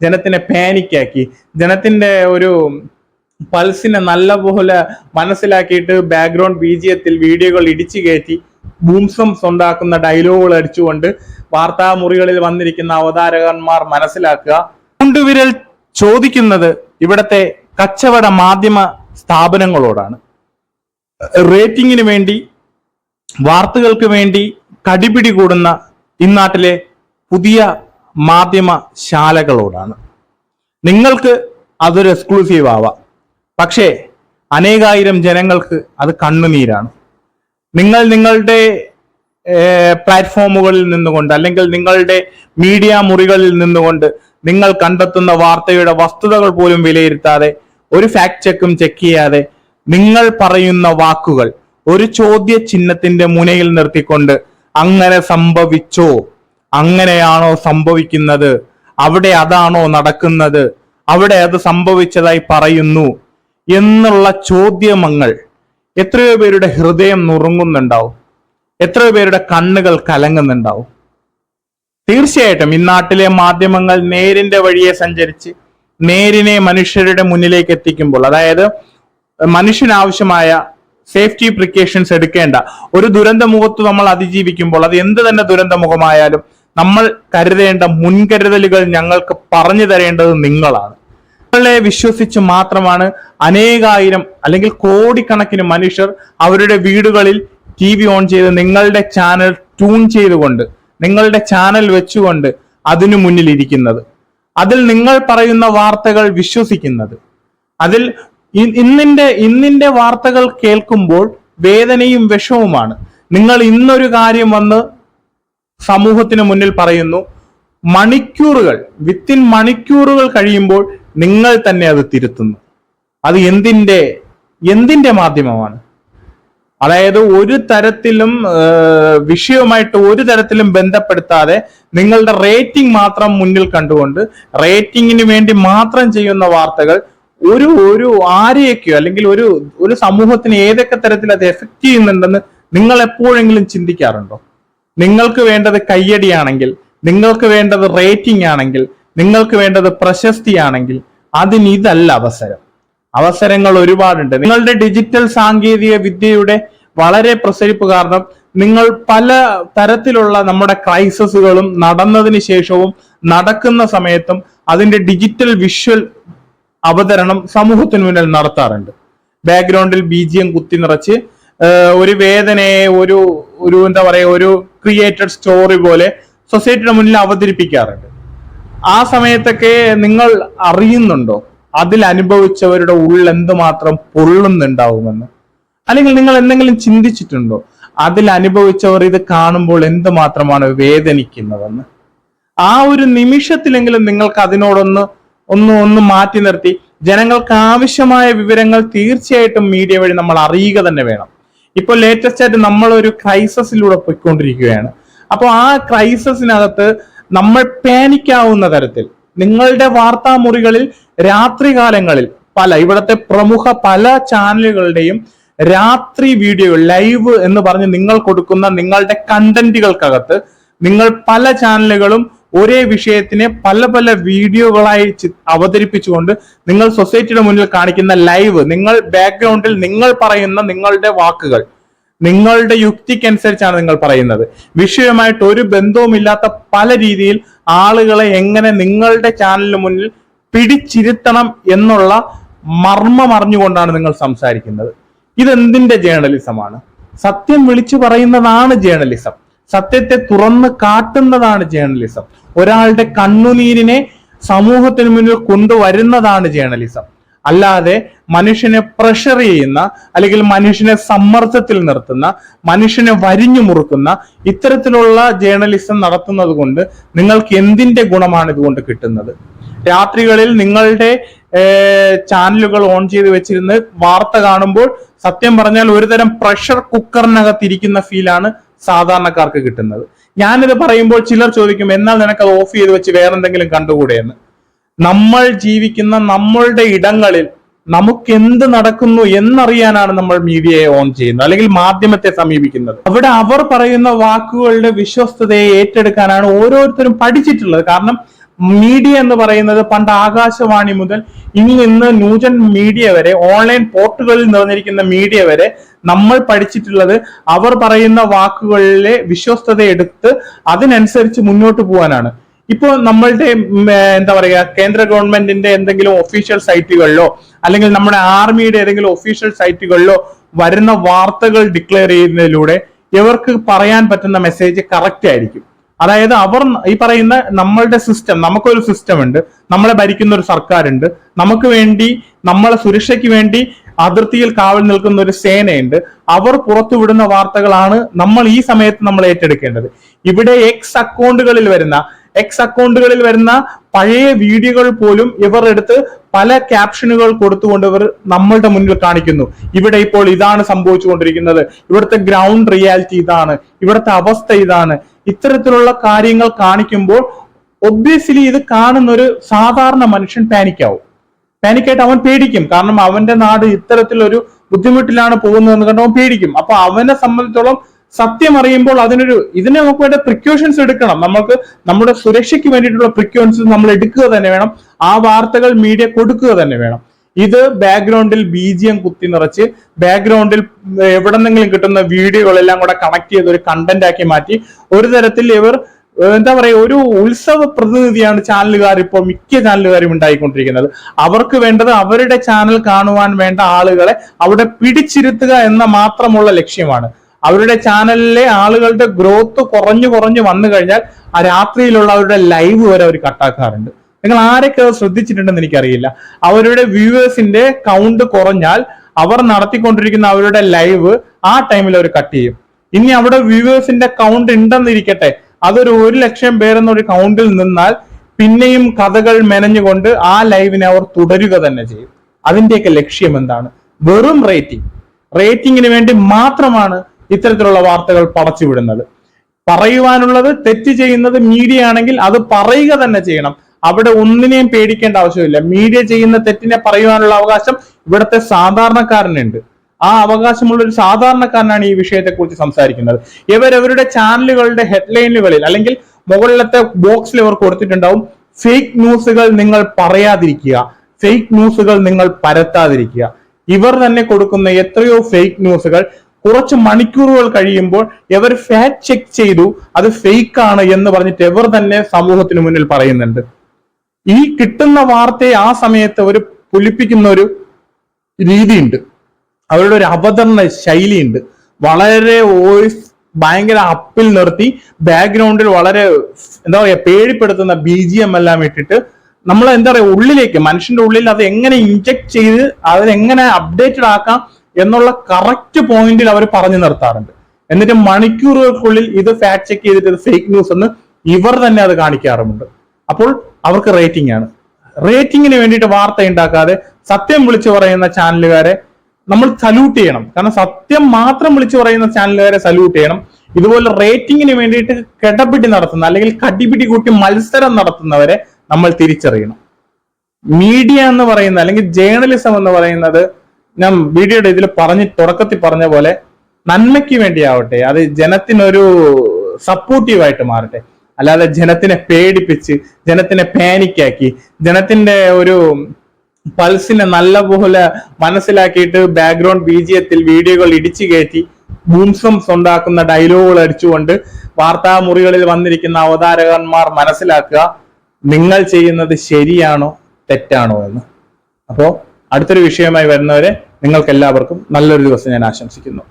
ജനത്തിനെ പാനിക്കാക്കി ജനത്തിന്റെ ഒരു പൾസിനെ നല്ലപോലെ മനസ്സിലാക്കിയിട്ട് ബാക്ക്ഗ്രൗണ്ട് ബീജിയത്തിൽ വീഡിയോകൾ ഇടിച്ചു കയറ്റി ബൂംസംസ് ഉണ്ടാക്കുന്ന ഡയലോഗുകൾ അടിച്ചുകൊണ്ട് വാർത്താ മുറികളിൽ വന്നിരിക്കുന്ന അവതാരകന്മാർ മനസ്സിലാക്കുക. ചൂണ്ടുവിരൽ ചോദിക്കുന്നത് ഇവിടത്തെ കച്ചവട മാധ്യമ സ്ഥാപനങ്ങളോടാണ്. റേറ്റിംഗിന് വേണ്ടി വാർത്തകൾക്ക് വേണ്ടി കടിപിടി കൂടുന്ന ഇന്നാട്ടിലെ പുതിയ മാധ്യമ ശാലകളോടാണ് നിങ്ങൾക്ക് അതൊരു എക്സ്ക്ലൂസീവ് ആവാം. പക്ഷേ അനേകായിരം ജനങ്ങൾക്ക് അത് കണ്ണുനീരാണ്. നിങ്ങൾ നിങ്ങളുടെ പ്ലാറ്റ്ഫോമുകളിൽ നിന്നുകൊണ്ട് അല്ലെങ്കിൽ നിങ്ങളുടെ മീഡിയ മുറികളിൽ നിന്നുകൊണ്ട് നിങ്ങൾ കണ്ടെത്തുന്ന വാർത്തയുടെ വസ്തുതകൾ പോലും വിലയിരുത്താതെ ഒരു ഫാക്ട് ചെക്കും ചെക്ക് ചെയ്യാതെ നിങ്ങൾ പറയുന്ന വാക്കുകൾ ഒരു ചോദ്യ ചിഹ്നത്തിന്റെ മുനയിൽ നിർത്തിക്കൊണ്ട് അങ്ങനെ സംഭവിച്ചോ? അങ്ങനെയാണോ സംഭവിക്കുന്നത്? അവിടെ അതാണോ നടക്കുന്നത്? അവിടെ അത് സംഭവിച്ചതായി പറയുന്നു എന്നുള്ള ചോദ്യമങ്ങൾ എത്രയോ പേരുടെ ഹൃദയം നുറുങ്ങുന്നുണ്ടാവും. എത്രയോ പേരുടെ കണ്ണുകൾ കലങ്ങുന്നുണ്ടാവും. തീർച്ചയായിട്ടും ഇന്നാട്ടിലെ മാധ്യമങ്ങൾ നേരിന്റെ വഴിയെ സഞ്ചരിച്ച് നേരിനെ മനുഷ്യരുടെ മുന്നിലേക്ക് എത്തിക്കുമ്പോൾ അതായത് മനുഷ്യനാവശ്യമായ സേഫ്റ്റി പ്രിക്കോഷൻസ് എടുക്കേണ്ട ഒരു ദുരന്ത മുഖത്ത് നമ്മൾ അതിജീവിക്കുമ്പോൾ അത് എന്ത് തന്നെ ദുരന്ത മുഖമായാലും നമ്മൾ കരുതേണ്ട മുൻകരുതലുകൾ ഞങ്ങൾക്ക് പറഞ്ഞു തരേണ്ടത് നിങ്ങളാണ്. നിങ്ങളെ വിശ്വസിച്ച് മാത്രമാണ് അനേകായിരം അല്ലെങ്കിൽ കോടിക്കണക്കിന് മനുഷ്യർ അവരുടെ വീടുകളിൽ ടി വി ഓൺ ചെയ്ത് നിങ്ങളുടെ ചാനൽ ട്യൂൺ ചെയ്തുകൊണ്ട് നിങ്ങളുടെ ചാനൽ വെച്ചുകൊണ്ട് അതിനു മുന്നിൽ ഇരിക്കുന്നത്. അതിൽ നിങ്ങൾ പറയുന്ന വാർത്തകൾ വിശ്വസിക്കുന്നത്. അതിൽ ഇന്നിന്റെ ഇന്നിന്റെ വാർത്തകൾ കേൾക്കുമ്പോൾ വേദനയും വിഷവുമാണ്. നിങ്ങൾ ഇന്നൊരു കാര്യം വന്ന് സമൂഹത്തിന് മുന്നിൽ പറയുന്നു മണിക്കൂറുകൾ വിത്തിൻ മണിക്കൂറുകൾ കഴിയുമ്പോൾ നിങ്ങൾ തന്നെ അത് തിരുത്തുന്നു. അത് എന്തിന്റെ എന്തിന്റെ മാധ്യമമാണ്? അതായത് ഒരു തരത്തിലും വിഷയവുമായിട്ട് ഒരു തരത്തിലും ബന്ധപ്പെടുത്താതെ നിങ്ങളുടെ റേറ്റിംഗ് മാത്രം മുന്നിൽ കണ്ടുകൊണ്ട് റേറ്റിംഗിന് വേണ്ടി മാത്രം ചെയ്യുന്ന വാർത്തകൾ ഒരു ഒരു ആരെയൊക്കെയോ അല്ലെങ്കിൽ ഒരു ഒരു സമൂഹത്തിന് ഏതൊക്കെ തരത്തിൽ അത് എഫക്ട് ചെയ്യുന്നുണ്ടെന്ന് നിങ്ങൾ എപ്പോഴെങ്കിലും ചിന്തിക്കാറുണ്ടോ? നിങ്ങൾക്ക് വേണ്ടത് കയ്യടിയാണെങ്കിൽ നിങ്ങൾക്ക് വേണ്ടത് റേറ്റിംഗ് ആണെങ്കിൽ നിങ്ങൾക്ക് വേണ്ടത് പ്രശസ്തിയാണെങ്കിൽ അതിന് ഇതല്ല അവസരം. അവസരങ്ങൾ ഒരുപാടുണ്ട്. നിങ്ങളുടെ ഡിജിറ്റൽ സാങ്കേതിക വിദ്യയുടെ വളരെ പ്രസരിപ്പ് കാരണം നിങ്ങൾ പല തരത്തിലുള്ള നമ്മുടെ ക്രൈസസുകളും നടന്നതിന് ശേഷവും നടക്കുന്ന സമയത്തും അതിന്റെ ഡിജിറ്റൽ വിഷ്വൽ അവതരണം സമൂഹത്തിന് മുന്നിൽ നടത്താറുണ്ട്. ബാക്ക്ഗ്രൗണ്ടിൽ ബീജിയം കുത്തി നിറച്ച് ഒരു വേദനയെ ഒരു ഒരു എന്താ പറയുക ഒരു ക്രിയേറ്റഡ് സ്റ്റോറി പോലെ സൊസൈറ്റിയുടെ മുന്നിൽ അവതരിപ്പിക്കാറുണ്ട്. ആ സമയത്തൊക്കെ നിങ്ങൾ അറിയുന്നുണ്ടോ? അതിൽ അനുഭവിച്ചവരുടെ ഉള്ളിൽ എന്തുമാത്രം പൊള്ളുന്നുണ്ടാവുമെന്ന്? അല്ലെങ്കിൽ നിങ്ങൾ എന്തെങ്കിലും ചിന്തിച്ചിട്ടുണ്ടോ? അതിൽ അനുഭവിച്ചവർ ഇത് കാണുമ്പോൾ എന്തുമാത്രമാണ് വേദനിക്കുന്നതെന്ന്? ആ ഒരു നിമിഷത്തിലെങ്കിലും നിങ്ങൾക്ക് അതിനോടൊന്ന് ഒന്ന് ഒന്ന് മാറ്റി നിർത്തി. ജനങ്ങൾക്ക് ആവശ്യമായ വിവരങ്ങൾ തീർച്ചയായിട്ടും മീഡിയ വഴി നമ്മൾ അറിയുക തന്നെ വേണം. ഇപ്പോൾ ലേറ്റസ്റ്റ് ആയിട്ട് നമ്മൾ ഒരു ക്രൈസിസിലൂടെ പോയിക്കൊണ്ടിരിക്കുകയാണ്. അപ്പോൾ ആ ക്രൈസസിനകത്ത് നമ്മൾ പാനിക്കാവുന്ന തരത്തിൽ നിങ്ങളുടെ വാർത്താ മുറികളിൽ രാത്രികാലങ്ങളിൽ പല ഇവിടുത്തെ പ്രമുഖ പല ചാനലുകളുടെയും രാത്രി വീഡിയോ ലൈവ് എന്ന് പറഞ്ഞ് നിങ്ങൾ കൊടുക്കുന്ന നിങ്ങളുടെ കണ്ടന്റുകൾക്കകത്ത് നിങ്ങൾ പല ചാനലുകളും ഒരേ വിഷയത്തിനെ പല പല വീഡിയോകളായി അവതരിപ്പിച്ചുകൊണ്ട് നിങ്ങൾ സൊസൈറ്റിയുടെ മുന്നിൽ കാണിക്കുന്ന ലൈവ് നിങ്ങൾ ബാക്ക്ഗ്രൗണ്ടിൽ നിങ്ങൾ പറയുന്ന നിങ്ങളുടെ വാക്കുകൾ നിങ്ങളുടെ യുക്തിക്കനുസരിച്ചാണ് നിങ്ങൾ പറയുന്നത്. വിഷയമായിട്ട് ഒരു ബന്ധവുമില്ലാത്ത പല രീതിയിൽ ആളുകളെ എങ്ങനെ നിങ്ങളുടെ ചാനലിന് മുന്നിൽ പിടിച്ചിരുത്തണം എന്നുള്ള മർമ്മം അറിഞ്ഞുകൊണ്ടാണ് നിങ്ങൾ സംസാരിക്കുന്നത്. ഇതെന്തിന്റെ ജേർണലിസമാണ് സത്യം വിളിച്ചു പറയുന്നതാണ് ജേർണലിസം സത്യത്തെ തുറന്ന് കാട്ടുന്നതാണ് ജേർണലിസം ഒരാളുടെ കണ്ണുനീരിനെ സമൂഹത്തിന് മുന്നിൽ കൊണ്ടുവരുന്നതാണ് ജേർണലിസം അല്ലാതെ മനുഷ്യനെ പ്രഷർ ചെയ്യുന്ന അല്ലെങ്കിൽ മനുഷ്യനെ സമ്മർദ്ദത്തിൽ നിർത്തുന്ന മനുഷ്യനെ വരിഞ്ഞു മുറുക്കുന്ന ഇത്തരത്തിലുള്ള ജേർണലിസം നടത്തുന്നത് കൊണ്ട് നിങ്ങൾക്ക് എന്തിന്റെ ഗുണമാണ് ഇതുകൊണ്ട് കിട്ടുന്നത്? രാത്രികളിൽ നിങ്ങളുടെ ചാനലുകൾ ഓൺ ചെയ്ത് വെച്ചിരുന്ന് വാർത്ത കാണുമ്പോൾ സത്യം പറഞ്ഞാൽ ഒരുതരം പ്രഷർ കുക്കറിനകത്തിരിക്കുന്ന ഫീലാണ് സാധാരണക്കാർക്ക് കിട്ടുന്നത്. ഞാനിത് പറയുമ്പോൾ ചിലർ ചോദിക്കും എന്നാൽ നിനക്ക് അത് ഓഫ് ചെയ്ത് വെച്ച് വേറെന്തെങ്കിലും കണ്ടുകൂടെയെന്ന്? നമ്മൾ ജീവിക്കുന്ന നമ്മളുടെ ഇടങ്ങളിൽ നമുക്ക് എന്ത് നടക്കുന്നു എന്നറിയാനാണ് നമ്മൾ മീഡിയയെ ഓൺ ചെയ്യുന്നത് അല്ലെങ്കിൽ മാധ്യമത്തെ സമീപിക്കുന്നത്. അവിടെ അവർ പറയുന്ന വാക്കുകളുടെ വിശ്വസ്തതയെ ഏറ്റെടുക്കാനാണ് ഓരോരുത്തരും പഠിച്ചിട്ടുള്ളത്. കാരണം മീഡിയ എന്ന് പറയുന്നത് പണ്ട് ആകാശവാണി മുതൽ ഇനി ഇന്ന് ന്യൂജൻ മീഡിയ വരെ ഓൺലൈൻ പോർട്ടുകളിൽ നിറഞ്ഞിരിക്കുന്ന മീഡിയ വരെ നമ്മൾ പഠിച്ചിട്ടുള്ളത് അവർ പറയുന്ന വാക്കുകളിലെ വിശ്വസ്തത എടുത്ത് അതിനനുസരിച്ച് മുന്നോട്ട് പോകാനാണ്. ഇപ്പോൾ നമ്മളുടെ എന്താ പറയുക കേന്ദ്ര ഗവൺമെന്റിന്റെ എന്തെങ്കിലും ഒഫീഷ്യൽ സൈറ്റുകളിലോ അല്ലെങ്കിൽ നമ്മുടെ ആർമിയുടെ ഏതെങ്കിലും ഒഫീഷ്യൽ സൈറ്റുകളിലോ വരുന്ന വാർത്തകൾ ഡിക്ലെയർ ചെയ്യുന്നതിലൂടെ ഇവർക്ക് പറയാൻ പറ്റുന്ന മെസ്സേജ് കറക്റ്റ് ആയിരിക്കും. അതായത് അവർ ഈ പറയുന്ന നമ്മളുടെ സിസ്റ്റം നമുക്കൊരു സിസ്റ്റം ഉണ്ട് നമ്മളെ ഭരിക്കുന്ന ഒരു സർക്കാരുണ്ട് നമുക്ക് വേണ്ടി നമ്മളെ സുരക്ഷയ്ക്ക് വേണ്ടി അതിർത്തിയിൽ കാവൽ നിൽക്കുന്ന ഒരു സേനയുണ്ട്. അവർ പുറത്തുവിടുന്ന വാർത്തകളാണ് നമ്മൾ ഈ സമയത്ത് നമ്മൾ ഏറ്റെടുക്കേണ്ടത്. ഇവിടെ എക്സ് അക്കൗണ്ടുകളിൽ വരുന്ന എക്സ് അക്കൗണ്ടുകളിൽ വരുന്ന പഴയ വീഡിയോകൾ പോലും ഇവർ എടുത്ത് പല ക്യാപ്ഷനുകൾ കൊടുത്തുകൊണ്ട് ഇവർ നമ്മളുടെ മുന്നിൽ കാണിക്കുന്നു. ഇവിടെ ഇപ്പോൾ ഇതാണ് സംഭവിച്ചുകൊണ്ടിരിക്കുന്നത്. ഇവിടുത്തെ ഗ്രൗണ്ട് റിയാലിറ്റി ഇതാണ്. ഇവിടുത്തെ അവസ്ഥ ഇതാണ്. ഇത്തരത്തിലുള്ള കാര്യങ്ങൾ കാണിക്കുമ്പോൾ ഒബ്വിയസ്ലി ഇത് കാണുന്ന ഒരു സാധാരണ മനുഷ്യൻ പാനിക്കാവും പാനിക്കായിട്ട് അവൻ പേടിക്കും. കാരണം അവന്റെ നാട് ഇത്തരത്തിലൊരു ബുദ്ധിമുട്ടിലാണ് പോകുന്നതെന്ന് കണ്ട് അവൻ പേടിക്കും. അപ്പൊ അവനെ സംബന്ധിച്ചോളം സത്യം അറിയുമ്പോൾ അതിനൊരു ഇതിനെ നമുക്ക് വേണ്ട പ്രിക്കോഷൻസ് എടുക്കണം. നമുക്ക് നമ്മുടെ സുരക്ഷയ്ക്ക് വേണ്ടിയിട്ടുള്ള പ്രിക്കോഷൻസ് നമ്മൾ എടുക്കുക തന്നെ വേണം. ആ വാർത്തകൾ മീഡിയ കൊടുക്കുക തന്നെ വേണം. ഇത് ബാക്ക്ഗ്രൗണ്ടിൽ ബി ജി എം കുത്തി നിറച്ച് ബാക്ക്ഗ്രൗണ്ടിൽ എവിടെന്നെങ്കിലും കിട്ടുന്ന വീഡിയോകളെല്ലാം കൂടെ കണക്ട് ചെയ്ത് ഒരു കണ്ടന്റ് ആക്കി മാറ്റി. ഒരു തരത്തിൽ ഇവർ എന്താ പറയുക ഒരു ഉത്സവ പ്രതിനിധിയാണ് ചാനലുകാർ ഇപ്പോൾ മിക്ക ചാനലുകാരും ഉണ്ടായിക്കൊണ്ടിരിക്കുന്നത്. അവർക്ക് വേണ്ടത് അവരുടെ ചാനൽ കാണുവാൻ വേണ്ട ആളുകളെ അവിടെ പിടിച്ചിരുത്തുക എന്ന മാത്രമുള്ള ലക്ഷ്യമാണ്. അവരുടെ ചാനലിലെ ആളുകളുടെ ഗ്രോത്ത് കുറഞ്ഞു കുറഞ്ഞു വന്നു കഴിഞ്ഞാൽ ആ രാത്രിയിലുള്ള അവരുടെ ലൈവ് വരെ അവർ കട്ടാക്കാറുണ്ട്. നിങ്ങൾ ആരൊക്കെ ശ്രദ്ധിച്ചിട്ടുണ്ടെന്ന് എനിക്കറിയില്ല. അവരുടെ വ്യൂവേഴ്സിന്റെ കൗണ്ട് കുറഞ്ഞാൽ അവർ നടത്തിക്കൊണ്ടിരിക്കുന്ന അവരുടെ ലൈവ് ആ ടൈമിൽ അവർ കട്ട് ചെയ്യും. ഇനി അവിടെ വ്യൂവേഴ്സിന്റെ കൗണ്ട് ഉണ്ടെന്നിരിക്കട്ടെ. അതൊരു ഒരു ലക്ഷം പേരെന്നൊരു കൗണ്ടിൽ നിന്നാൽ പിന്നെയും കഥകൾ മെനഞ്ഞുകൊണ്ട് ആ ലൈവിനെ അവർ തുടരുക തന്നെ ചെയ്യും. അതിന്റെയൊക്കെ ലക്ഷ്യം എന്താണ്? വെറും റേറ്റിംഗ് റേറ്റിംഗിന് വേണ്ടി മാത്രമാണ് ഇത്തരത്തിലുള്ള വാർത്തകൾ പടച്ചുവിടുന്നത്. പറയുവാനുള്ളത് തെറ്റ് ചെയ്യുന്നത് മീഡിയ ആണെങ്കിൽ അത് പറയുക തന്നെ ചെയ്യണം. അവിടെ ഒന്നിനെയും പേടിക്കേണ്ട ആവശ്യമില്ല. മീഡിയ ചെയ്യുന്ന തെറ്റിനെ പറയുവാനുള്ള അവകാശം ഇവിടുത്തെ സാധാരണക്കാരനുണ്ട്. ആ അവകാശമുള്ള ഒരു സാധാരണക്കാരനാണ് ഈ വിഷയത്തെക്കുറിച്ച് സംസാരിക്കുന്നത്. ഇവരവരുടെ ചാനലുകളുടെ ഹെഡ്ലൈനുകളിൽ അല്ലെങ്കിൽ മുകളിലത്തെ ബോക്സിൽ ഇവർ കൊടുത്തിട്ടുണ്ടാവും ഫേക്ക് ന്യൂസുകൾ നിങ്ങൾ പറയാതിരിക്കുക. ഫേക്ക് ന്യൂസുകൾ നിങ്ങൾ പരത്താതിരിക്കുക. ഇവർ തന്നെ കൊടുക്കുന്ന എത്രയോ ഫേക്ക് ന്യൂസുകൾ കുറച്ച് മണിക്കൂറുകൾ കഴിയുമ്പോൾ എവർ ഫാക്ട് ചെക്ക് ചെയ്തു അത് ഫേക്ക് ആണ് എന്ന് പറഞ്ഞിട്ട് എവർ തന്നെ സമൂഹത്തിന് മുന്നിൽ പറയുന്നുണ്ട്. ഈ കിട്ടുന്ന വാർത്തയെ ആ സമയത്ത് ഒരു പുലിപ്പിക്കുന്ന ഒരു രീതിയുണ്ട്. അവരുടെ ഒരു അവതരണ ശൈലിയുണ്ട്. വളരെ വോയിസ് ഭയങ്കര അപ്പിൽ നിർത്തി ബാക്ക്ഗ്രൗണ്ടിൽ വളരെ എന്താ പറയുക പേടിപ്പെടുത്തുന്ന ബി ജി എം എല്ലാം ഇട്ടിട്ട് നമ്മൾ എന്താ പറയുക ഉള്ളിലേക്ക് മനുഷ്യന്റെ ഉള്ളിൽ അത് എങ്ങനെ ഇൻജെക്ട് ചെയ്ത് അതിനെങ്ങനെ അപ്ഡേറ്റഡ് ആക്കാം എന്നുള്ള കറക്റ്റ് പോയിന്റിൽ അവർ പറഞ്ഞു നിർത്താറുണ്ട്. എന്നിട്ട് മണിക്കൂറുകൾക്കുള്ളിൽ ഇത് ഫാക്ട് ചെക്ക് ചെയ്തിട്ട് ഇത് ഫേക്ക് ന്യൂസ് എന്ന് ഇവർ തന്നെ അത് കാണിക്കാറുമുണ്ട്. അപ്പോൾ അവർക്ക് റേറ്റിംഗ് ആണ്. റേറ്റിംഗിന് വേണ്ടിയിട്ട് വാർത്ത ഉണ്ടാക്കാതെ സത്യം വിളിച്ചു പറയുന്ന ചാനലുകാരെ നമ്മൾ സല്യൂട്ട് ചെയ്യണം. കാരണം സത്യം മാത്രം വിളിച്ചു പറയുന്ന ചാനലുകാരെ സല്യൂട്ട് ചെയ്യണം. ഇതുപോലെ റേറ്റിംഗിന് വേണ്ടിയിട്ട് കിടപിടി നടത്തുന്ന അല്ലെങ്കിൽ കടിപിടി കൂട്ടി മത്സരം നടത്തുന്നവരെ നമ്മൾ തിരിച്ചറിയണം. മീഡിയ എന്ന് പറയുന്ന അല്ലെങ്കിൽ ജേർണലിസം എന്ന് പറയുന്നത് ഞാൻ വീഡിയോയുടെ ഇതിൽ പറഞ്ഞ് തുടക്കത്തിൽ പറഞ്ഞ പോലെ നന്മയ്ക്ക് വേണ്ടിയാവട്ടെ അത് ജനത്തിനൊരു സപ്പോർട്ടീവായിട്ട് മാറട്ടെ. അല്ലാതെ ജനത്തിനെ പേടിപ്പിച്ച് ജനത്തിനെ പാനിക്കാക്കി ജനത്തിന്റെ ഒരു പൾസിനെ നല്ലപോലെ മനസ്സിലാക്കിയിട്ട് ബാക്ക്ഗ്രൗണ്ട് ബീജിയത്തിൽ വീഡിയോകൾ ഇടിച്ചു കയറ്റി ബൂംസംസ് ഉണ്ടാക്കുന്ന ഡയലോഗുകൾ അടിച്ചുകൊണ്ട് വാർത്താ മുറികളിൽ വന്നിരിക്കുന്ന അവതാരകന്മാർ മനസ്സിലാക്കുക നിങ്ങൾ ചെയ്യുന്നത് ശരിയാണോ തെറ്റാണോ എന്ന്. അപ്പോ അടുത്തൊരു വിഷയമായി വരുന്നവരെ നിങ്ങൾക്ക് എല്ലാവർക്കും നല്ലൊരു ദിവസം ഞാൻ ആശംസിക്കുന്നു.